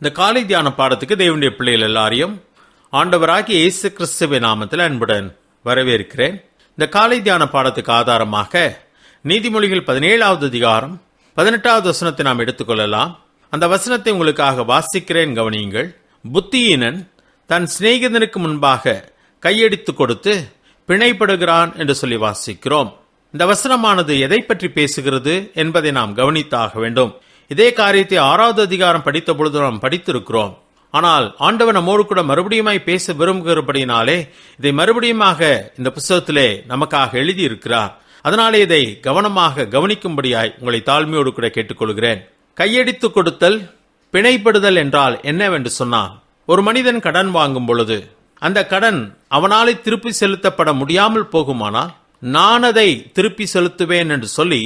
இந்த காலை தியான பாடத்துக்கு தேவனுடைய பிள்ளைகள் எல்லாரையும் ஆண்டவராகிய இயேசு கிறிஸ்துவின் நாமத்தில் அன்புடன் வரவேற்கிறேன். இந்த காலை தியான பாடத்துக்கு ஆதாரமாக நீதிமொழிகள் பதினேழாவது அதிகாரம் பதினெட்டாவது வசனத்தை நாம் எடுத்துக்கொள்ளலாம். அந்த வசனத்தை உங்களுக்காக வாசிக்கிறேன் கவனியுங்கள். புத்தியீனன் தன் சிநேகிதனுக்கு முன்பாக கையடித்து கொடுத்து பிணைப்படுகிறான் என்று சொல்லி வாசிக்கிறோம். இந்த வசனமானது எதை பற்றி பேசுகிறது என்பதை நாம் கவனித்தாக வேண்டும். இதே காரியத்தை ஆறாவது அதிகாரம் படித்த பொழுது நாம் படித்திருக்கிறோம். ஆனால் ஆண்டவன் நம்மோடு கூட மறுபடியுமாய் பேச விரும்புகிறபடினாலே இதை மறுபடியுமாக இந்த புஸ்தகத்திலே நமக்காக எழுதியிருக்கிறார். அதனாலே இதை கவனமாக கவனிக்கும்படியாய் உங்களை தாழ்மையோடு கூட கேட்டுக்கொள்கிறேன். கையடித்து கொடுத்தல் பிணைப்படுதல் என்றால் என்னவென்று சொன்னான் ஒரு மனிதன் கடன் வாங்கும் பொழுது அந்த கடன் அவனாலே திருப்பி செலுத்தப்பட முடியாமல் போகுமானால் நான் அதை திருப்பி செலுத்துவேன் என்று சொல்லி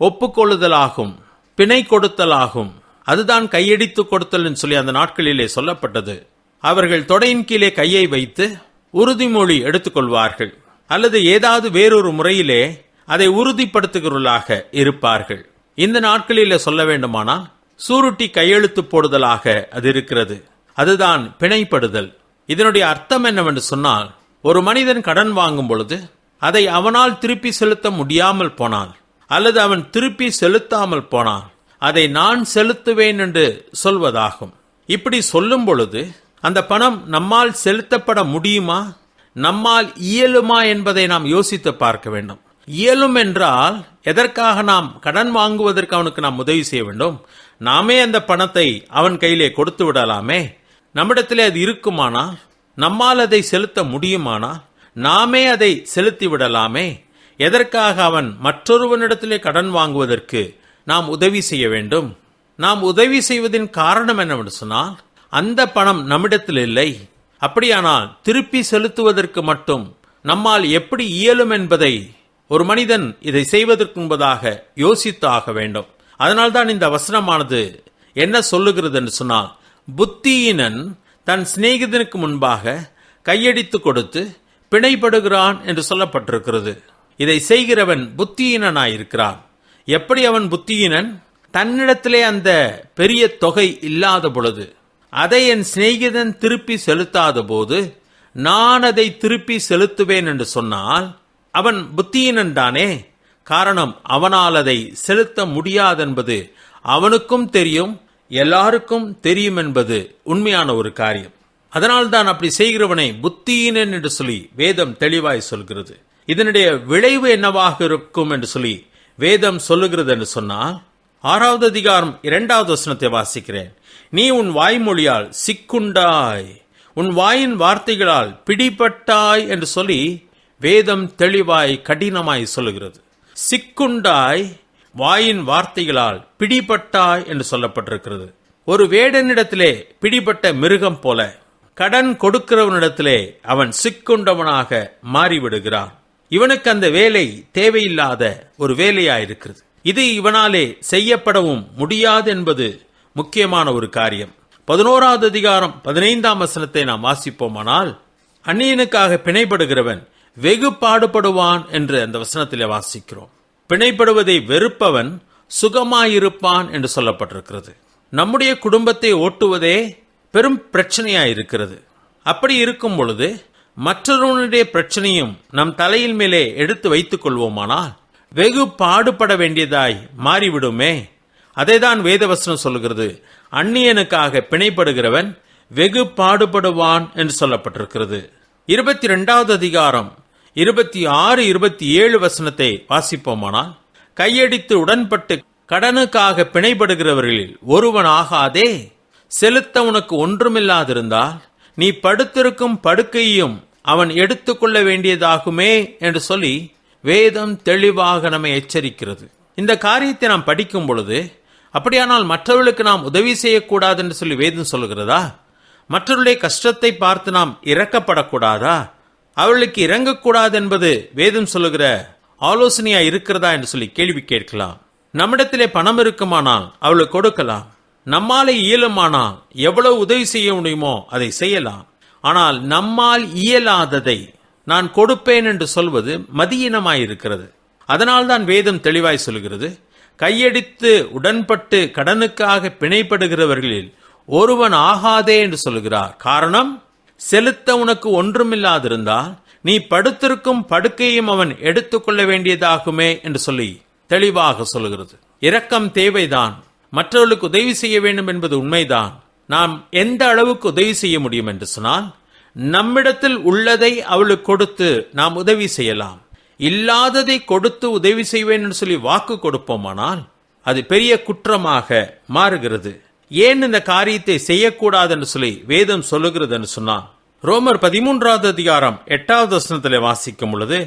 ஒப்புக்கொள்ளுதலாகும். பிணை கொடுத்தலாகும். அதுதான் கையடித்து கொடுத்தல் சொல்லி அந்த நாட்களிலே சொல்லப்பட்டது. அவர்கள் தொடையின் கீழே கையை வைத்து உறுதிமொழி எடுத்துக்கொள்வார்கள். அல்லது ஏதாவது வேறொரு முறையிலே அதை உறுதிப்படுத்துகிறவர்களாக இருப்பார்கள். இந்த நாட்களிலே சொல்ல வேண்டுமானால் சூருட்டி கையெழுத்து போடுதலாக அது இருக்கிறது. அதுதான் பிணைப்படுதல். இதனுடைய அர்த்தம் என்னவென்று சொன்னால் ஒரு மனிதன் கடன் வாங்கும் பொழுது அதை அவனால் திருப்பி செலுத்த முடியாமல் போனால் அல்லது அவன் திருப்பி செலுத்தாமல் போனால் அதை நான் செலுத்துவேன் என்று சொல்வதாகும். இப்படி சொல்லும் பொழுது அந்த பணம் நம்மால் செலுத்தப்பட முடியுமா? நம்மால் இயலுமா என்பதை நாம் யோசித்து பார்க்க வேண்டும். இயலும் என்றால் எதற்காக நாம் கடன் வாங்குவதற்கு அவனுக்கு நாம் உதவி செய்ய வேண்டும்? நாமே அந்த பணத்தை அவன் கையிலே கொடுத்து விடலாமே? நம்மிடத்திலே அது இருக்குமானால் நம்மால் அதை செலுத்த முடியுமானால் நாமே அதை செலுத்தி விடலாமே? எதற்காக அவன் மற்றொருவனிடத்திலே கடன் வாங்குவதற்கு நாம் உதவி செய்ய வேண்டும்? நாம் உதவி செய்வதின் காரணம் என்னவென்று சொன்னால் அந்த பணம் நம்மிடத்தில் இல்லை. அப்படியானால் திருப்பி செலுத்துவதற்கு மட்டும் நம்மால் எப்படி இயலும் என்பதை ஒரு மனிதன் இதை செய்வதற்கு முன்பதாக யோசித்து ஆக வேண்டும். அதனால்தான் இந்த வசனமானது என்ன சொல்லுகிறது என்று சொன்னால் புத்தியினன் தன் சிநேகிதனுக்கு முன்பாக கையடித்து கொடுத்து பிணைப்படுகிறான் என்று சொல்லப்பட்டிருக்கிறது. இதை செய்கிறவன் புத்தியினனாயிருக்கிறான். எப்படி அவன் புத்தியினன்? தன்னிடத்திலே அந்த பெரிய தொகை இல்லாத பொழுது. அதை என் சிநேகிதன் திருப்பி செலுத்தாத போது நான் அதை திருப்பி செலுத்துவேன் என்று சொன்னால் அவன் புத்தியினன் தானே? காரணம் அவனால் அதை செலுத்த முடியாதென்பது அவனுக்கும் தெரியும் எல்லாருக்கும் தெரியும் என்பது உண்மையான ஒரு காரியம். அதனால்தான் அப்படி செய்கிறவனை புத்தியினன் என்று சொல்லி வேதம் தெளிவாய் சொல்கிறது. இதனுடைய விளைவு என்னவாக இருக்கும் என்று சொல்லி வேதம் சொல்லுகிறது என்று சொன்னால் ஆறாவது அதிகாரம் இரண்டாவது வசனத்தை வாசிக்கிறேன். நீ உன் வாய்மொழியால் சிக்குண்டாய் உன் வாயின் வார்த்தைகளால் பிடிபட்டாய் என்று சொல்லி வேதம் தெளிவாய் கடினமாய் சொல்லுகிறது. சிக்குண்டாய் வாயின் வார்த்தைகளால் பிடிபட்டாய் என்று சொல்லப்பட்டிருக்கிறது. ஒரு வேடனிடத்திலே பிடிபட்ட மிருகம் போல கடன் கொடுக்கிறவனிடத்திலே அவன் சிக்குண்டவனாக மாறிவிடுகிறான். இவனுக்கு அந்த வேலை தேவையில்லாத ஒரு வேலையாயிருக்கிறது. இது இவனாலே செய்யப்படவும் முடியாது என்பது முக்கியமான ஒரு காரியம். பதினோராவது அதிகாரம் பதினைந்தாம் வசனத்தை நாம் வாசிப்போமானால் அந்நியனுக்காக பிணைப்படுகிறவன் வெகு பாடுபடுவான் என்று அந்த வசனத்திலே வாசிக்கிறோம். பிணைப்படுவதை வெறுப்பவன் சுகமாயிருப்பான் என்று சொல்லப்பட்டிருக்கிறது. நம்முடைய குடும்பத்தை ஓட்டுவதே பெரும் பிரச்சனையாயிருக்கிறது. அப்படி இருக்கும் பொழுது மற்றொருவனுடைய பிரச்சனையும் நம் தலையில் மேலே எடுத்து வைத்துக் கொள்வோமானால் வெகு பாடுபட வேண்டியதாய் மாறிவிடுமே. அதைதான் வேதவசனம் சொல்லுகிறது. அந்நியனுக்காக பிணைப்படுகிறவன் வெகு பாடுபடுவான் என்று சொல்லப்பட்டிருக்கிறது. இருபத்தி ரெண்டாவது அதிகாரம் இருபத்தி ஆறு இருபத்தி ஏழு வசனத்தை வாசிப்போமானால் கையடித்து உடன்பட்டு கடனுக்காக பிணைப்படுகிறவர்களில் ஒருவன் ஆகாதே செலுத்த உனக்கு ஒன்றுமில்லாதிருந்தால் நீ படுத்திருக்கும் படுக்கையும் அவன் எடுத்துக்கொள்ள வேண்டியதாகுமே என்று சொல்லி வேதம் தெளிவாக நம்மை எச்சரிக்கிறது. இந்த காரியத்தை நாம் படிக்கும் பொழுது அப்படியானால் மற்றவர்களுக்கு நாம் உதவி செய்யக்கூடாது என்று சொல்லி வேதம் சொல்லுகிறதா மற்றவர்களுடைய கஷ்டத்தை பார்த்து நாம் இறக்கப்படக்கூடாதா அவர்களுக்கு இறங்கக்கூடாது என்பது வேதம் சொல்லுகிற ஆலோசனையா இருக்கிறதா என்று சொல்லி கேள்வி கேட்கலாம். நம்மிடத்திலே பணம் இருக்குமானால் அவளுக்கு கொடுக்கலாம். நம்மாலே இயலுமானால் எவ்வளவு உதவி செய்ய முடியுமோ அதை செய்யலாம். ஆனால் நம்மால் இயலாததை நான் கொடுப்பேன் என்று சொல்வது மதியினமாயிருக்கிறது. அதனால்தான் வேதம் தெளிவாய் சொல்கிறது கையடித்து உடன்பட்டு கடனுக்காக பிணைப்படுகிறவர்களில் ஒருவன் ஆகாதே என்று சொல்கிறார் காரணம் செலுத்த உனக்கு ஒன்றுமில்லாதிருந்தால் நீ படுத்திருக்கும் படுக்கையும் அவன் எடுத்துக்கொள்ள வேண்டியதாகுமே என்று சொல்லி தெளிவாக சொல்கிறது இரக்கம் தேவைதான். மற்றவர்களுக்கு உதவி செய்ய வேண்டும் என்பது உண்மைதான். நாம் எந்த அளவுக்கு உதவி செய்ய முடியும் என்று சொன்னால் நம்மிடத்தில் உள்ளதை அவளுக்கு கொடுத்து நாம் உதவி செய்யலாம். இல்லாததை கொடுத்து உதவி செய்வேன் என்று சொல்லி வாக்கு கொடுப்போமானால் அது பெரிய குற்றமாக மாறுகிறது. ஏன் இந்த காரியத்தை செய்யக்கூடாது என்று சொல்லி வேதம் சொல்லுகிறது என்று சொன்னால் ரோமர் பதிமூன்றாவது அதிகாரம் எட்டாவது வசனத்தில் வாசிக்கும் பொழுது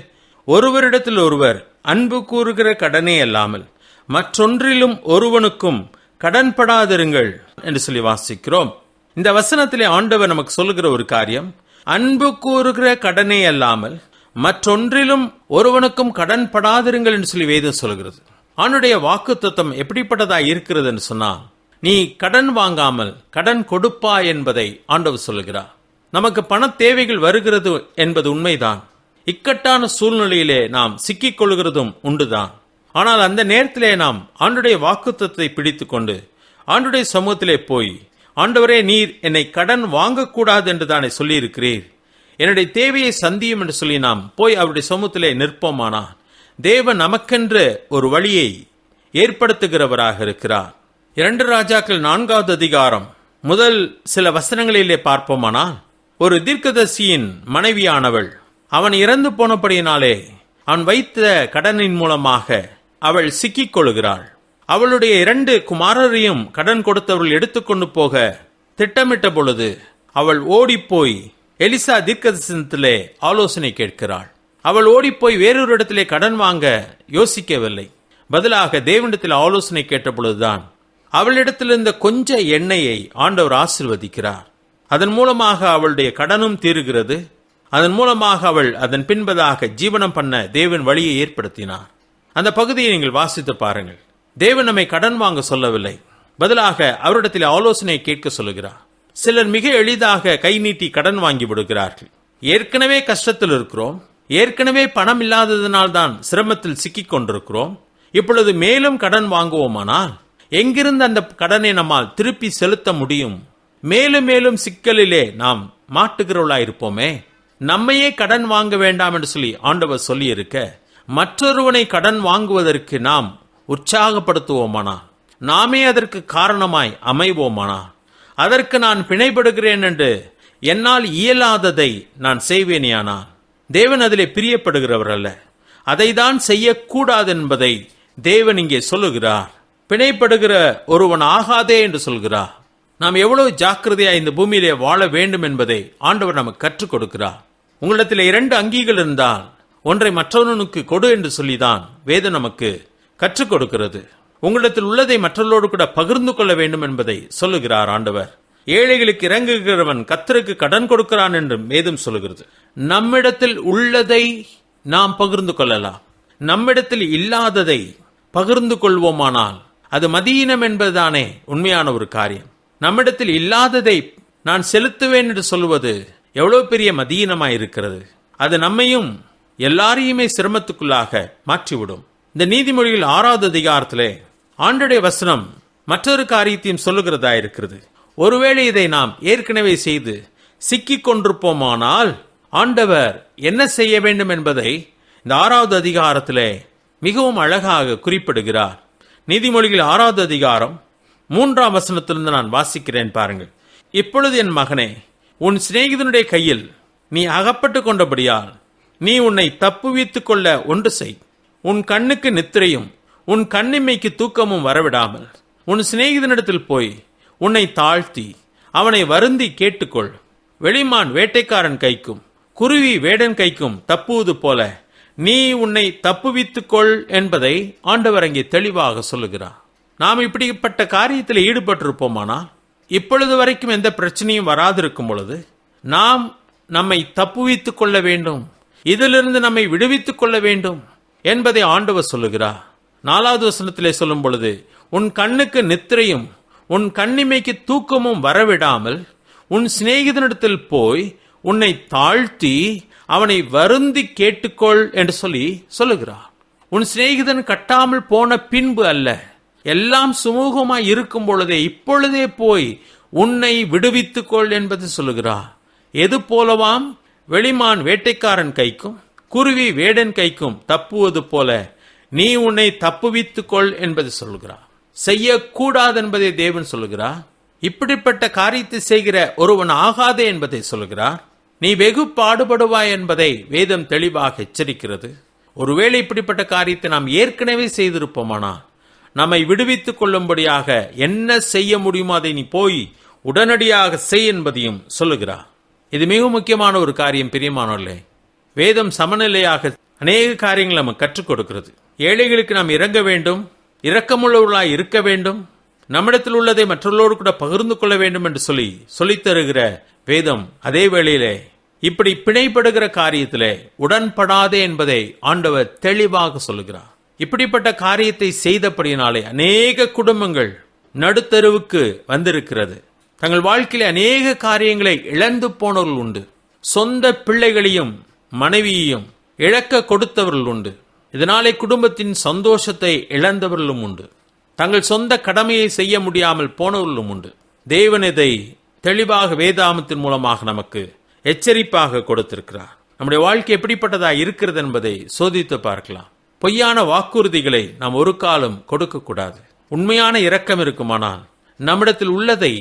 ஒருவரிடத்தில் ஒருவர் அன்பு கூறுகிற கடனே அல்லாமல் மற்றொன்றிலும் ஒருவனுக்கும் கடன்படாதிருங்கள் என்று சொல்லி வாசிக்கிறோம். இந்த வசனத்திலே ஆண்டவர் நமக்கு சொல்லுகிற ஒரு காரியம் அன்பு கூறுகிற கடனே அல்லாமல் மற்றொன்றிலும் ஒருவனுக்கும் கடன் படாதிருங்கள் என்று சொல்லி வேதம் சொல்கிறது அவனுடைய வாக்கு தத்துவம் எப்படிப்பட்டதா இருக்கிறது என்று சொன்னால் நீ கடன் வாங்காமல் கடன் கொடுப்பா என்பதை ஆண்டவர் சொல்லுகிறார். நமக்கு பண தேவைகள் வருகிறது என்பது உண்மைதான். இக்கட்டான சூழ்நிலையிலே நாம் சிக்கிக் கொள்கிறதும் உண்டுதான். ஆனால் அந்த நேரத்திலே நாம் ஆண்டுடைய வாக்குத்தத்தை பிடித்து கொண்டு ஆண்டுடைய சமூகத்திலே போய் ஆண்டவரே நீர் என்னை கடன் வாங்கக்கூடாது என்று தானே சொல்லியிருக்கிறீர். என்னுடைய தேவையை சந்தியும் என்று சொல்லி நாம் போய் அவருடைய சமூகத்திலே நிற்போமானா தேவன் நமக்கென்று ஒரு வழியை ஏற்படுத்துகிறவராக இருக்கிறார். இரண்டு ராஜாக்கள் நான்காவது அதிகாரம் முதல் சில வசனங்களிலே பார்ப்போமானால் ஒரு தீர்க்கதர்சியின் மனைவியானவள் அவன் இறந்து போனபடியினாலே அவன் வைத்த கடனின் மூலமாக அவள் சிக்கிக் கொள்கிறாள் அவளுடைய இரண்டு குமாரரையும் கடன் கொடுத்தவர்கள் எடுத்துக்கொண்டு போக திட்டமிட்ட பொழுது அவள் ஓடிப்போய் எலிசா தீர்க்கதரிசனத்திலே ஆலோசனை கேட்கிறாள். அவள் ஓடிப்போய் வேறொரு இடத்திலே கடன் வாங்க யோசிக்கவில்லை. பதிலாக தேவனிடத்தில் ஆலோசனை கேட்ட பொழுதுதான் அவளிடத்தில் இருந்த கொஞ்ச எண்ணெயை ஆண்டவர் ஆசிர்வதிக்கிறார். அதன் மூலமாக அவளுடைய கடனும் தீருகிறது. அதன் மூலமாக அவள் அதன் பின்பதாக ஜீவனம் பண்ண தேவன் வழியை ஏற்படுத்தினார். அந்த பகுதியை நீங்கள் வாசித்து பாருங்கள். தேவன் நம்மை கடன் வாங்க சொல்லவில்லை. பதிலாக அவரிடத்தில் ஆலோசனை கேட்க சொல்லுகிறார். சிலர் மிக எளிதாக கை நீட்டி கடன் வாங்கி விடுகிறார்கள். ஏற்கனவே கஷ்டத்தில் இருக்கிறோம். ஏற்கனவே பணம் இல்லாததினால் தான் சிரமத்தில் சிக்கிக் கொண்டிருக்கிறோம். இப்பொழுது மேலும் கடன் வாங்குவோமானால் எங்கிருந்து அந்த கடனை நம்மால் திருப்பி செலுத்த முடியும்? மேலும் மேலும் சிக்கலிலே நாம் மாட்டுகிறவளாயிருப்போமே நம்மையே கடன் வாங்க வேண்டாம் என்று சொல்லி ஆண்டவர் சொல்லியிருக்க மற்றொருவனை கடன் வாங்குவதற்கு நாம் உற்சாகப்படுத்துவோமானா? நாமே அதற்கு காரணமாய் அமைவோமானா? அதற்கு நான் பிணைப்படுகிறேன் என்று என்னால் இயலாததை நான் செய்வேனேயானா? தேவன் அதிலே பிரியப்படுகிறவர் அல்ல. அதை தான் செய்யக்கூடாது என்பதை தேவன் இங்கே சொல்லுகிறார். பிணைப்படுகிற ஒருவன் ஆகாதே என்று சொல்கிறார். நாம் எவ்வளவு ஜாக்கிரதையாக இந்த பூமியிலே வாழ வேண்டும் என்பதை ஆண்டவர் நமக்கு கற்றுக் கொடுக்கிறார். உங்களிடத்தில் இரண்டு அங்கிகள் இருந்தால் ஒன்றை மற்றவனுக்கு கொடு என்று சொல்லிதான் வேதம் நமக்கு கற்றுக் கொடுக்கிறது. உங்களிடத்தில் உள்ளதை மற்றவர்களோடு கூட பகிர்ந்து கொள்ள வேண்டும் என்பதை சொல்லுகிறார் ஆண்டவர். ஏழைகளுக்கு இறங்குகிறவன் கத்தருக்கு கடன் கொடுக்கிறான் என்று மேதும் சொல்லுகிறது. நம்மிடத்தில் உள்ளதை நாம் பகிர்ந்து கொள்ளலாம். நம்மிடத்தில் இல்லாததை பகிர்ந்து கொள்வோமானால் அது மதியினம் என்பதுதானே உண்மையான ஒரு காரியம். நம்மிடத்தில் இல்லாததை நான் செலுத்துவேன் என்று சொல்வது எவ்வளவு பெரிய மதியினமாய் இருக்கிறது. அது நம்மையும் எல்லாரையுமே சிரமத்துக்குள்ளாக மாற்றிவிடும். இந்த நீதிமொழியில் ஆறாவது அதிகாரத்திலே ஆண்டுடைய வசனம் மற்றொரு காரியத்தையும் சொல்லுகிறதா இருக்கிறது. ஒருவேளை இதை நாம் ஏற்கனவே செய்து சிக்கிக் கொண்டிருப்போமானால் ஆண்டவர் என்ன செய்ய வேண்டும் என்பதை இந்த ஆறாவது அதிகாரத்திலே மிகவும் அழகாக குறிப்பிடுகிறார். நீதிமொழிகள் ஆறாவது அதிகாரம் மூன்றாம் வசனத்திலிருந்து நான் வாசிக்கிறேன் பாருங்கள். இப்பொழுது என் மகனே உன் சிநேகிதனுடைய கையில் நீ அகப்பட்டு கொண்டபடியால் நீ உன்னை தப்புவித்துக் கொள்ள ஒன்று செய். உன் கண்ணுக்கு நித்திரையும் உன் கண்ணிமைக்கு தூக்கமும் வரவிடாமல். உன் சிநேகிதனிடத்தில் போய் உன்னை தாழ்த்தி அவனை வருந்தி கேட்டுக்கொள். வெளிமான் வேட்டைக்காரன் கைக்கும் குருவி வேடன் கைக்கும் தப்புவது போல நீ உன்னை தப்புவித்துக்கொள் என்பதை ஆண்டவர் அங்கே தெளிவாக சொல்லுகிறார். நாம் இப்படிப்பட்ட காரியத்தில் ஈடுபட்டிருப்போமானா இப்பொழுது வரைக்கும் எந்த பிரச்சனையும் வராதிருக்கும் பொழுது நாம் நம்மை தப்புவித்துக் கொள்ள வேண்டும். இதிலிருந்து நம்மை விடுவித்துக் கொள்ள வேண்டும் என்பதை ஆண்டவர் சொல்லுகிறார். நாலாவது வசனத்திலே சொல்லும் பொழுது உன் கண்ணுக்கு நித்திரையும் உன் கண்ணிமைக்கு தூக்கமும் வரவிடாமல் உன் சிநேகிதனிடத்தில் போய் உன்னை தாழ்த்தி அவனை வருந்தி கேட்டுக்கொள் என்று சொல்லி சொல்லுகிறார். உன் சிநேகிதன் கட்டாமல் போன பின்பு அல்ல எல்லாம் சுமூகமாய் இருக்கும் பொழுதே இப்பொழுதே போய் உன்னை விடுவித்துக்கொள் என்பது சொல்லுகிறார். எது போலவாம் வெளிமான் வேட்டைக்காரன் கைக்கும் குருவி வேடன் கைக்கும் தப்புவது போல நீ உன்னை தப்புவித்துக்கொள் என்பது சொல்கிறார் செய்யக்கூடாது என்பதை தேவன் சொல்கிறார் இப்படிப்பட்ட காரியத்தை செய்கிற ஒருவன் ஆகாதே என்பதை சொல்கிறார் நீ வெகு பாடுபடுவாய் என்பதை வேதம் தெளிவாக எச்சரிக்கிறது. ஒருவேளை இப்படிப்பட்ட காரியத்தை நாம் ஏற்கனவே செய்திருப்போமானால் நம்மை விடுவித்துக் கொள்ளும்படியாக என்ன செய்ய முடியுமோ அதை நீ போய் உடனடியாக செய் என்பதையும் சொல்லுகிறார். இது மிக முக்கியமான ஒரு காரியம் பிரியமானோர்களே வேதம் சமநிலையாக அநேக காரியங்கள் நமக்கு கற்றுக் கொடுக்கிறது. ஏழைகளுக்கு நாம் இறங்க வேண்டும் இரக்கமுள்ளவர்களாய் இருக்க வேண்டும் நம்மிடத்தில் உள்ளதை மற்றவர்களோடு கூட பகிர்ந்து கொள்ள வேண்டும் என்று சொல்லி சொல்லித் தருகிற வேதம் அதே வேளையிலே இப்படி பிணைப்படுகிற காரியத்திலே உடன்படாதே என்பதை ஆண்டவர் தெளிவாக சொல்லுகிறார். இப்படிப்பட்ட காரியத்தை செய்தபடியினாலே அநேக குடும்பங்கள் நடுத்தருவுக்கு வந்திருக்கிறது. தங்கள் வாழ்க்கையில் அநேக காரியங்களை இழந்து போனவர்கள் உண்டு. சொந்த பிள்ளைகளையும் மனைவியையும் இழக்க கொடுத்தவர்கள் உண்டு. இதனாலே குடும்பத்தின் சந்தோஷத்தை இழந்தவர்களும் உண்டு. தங்கள் சொந்த கடமையை செய்ய முடியாமல் போனவர்களும் உண்டு. தேவன் இதை தெளிவாக வேதாமத்தின் மூலமாக நமக்கு எச்சரிப்பாக கொடுத்திருக்கிறார். நம்முடைய வாழ்க்கை எப்படிப்பட்டதாக இருக்கிறது என்பதை சோதித்து பார்க்கலாம். பொய்யான வாக்குறுதிகளை நாம் ஒரு காலம் கொடுக்கக்கூடாது. உண்மையான இரக்கம் இருக்குமானால் நம்மிடத்தில் உள்ளதை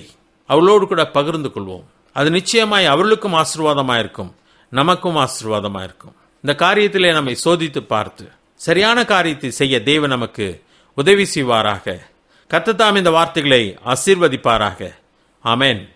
அவளோடு கூட பகிர்ந்து கொள்வோம். அது நிச்சயமாய் அவர்களுக்கும் ஆசீர்வாதமாயிருக்கும் நமக்கும் ஆசீர்வாதமாக இருக்கும் இந்த காரியத்திலே நம்மை சோதித்து பார்த்து சரியான காரியத்தை செய்ய தேவன் நமக்கு உதவி செய்வாராக. கத்தத்தாம் இந்த வார்த்தைகளை ஆசீர்வதிப்பாராக. ஆமேன்.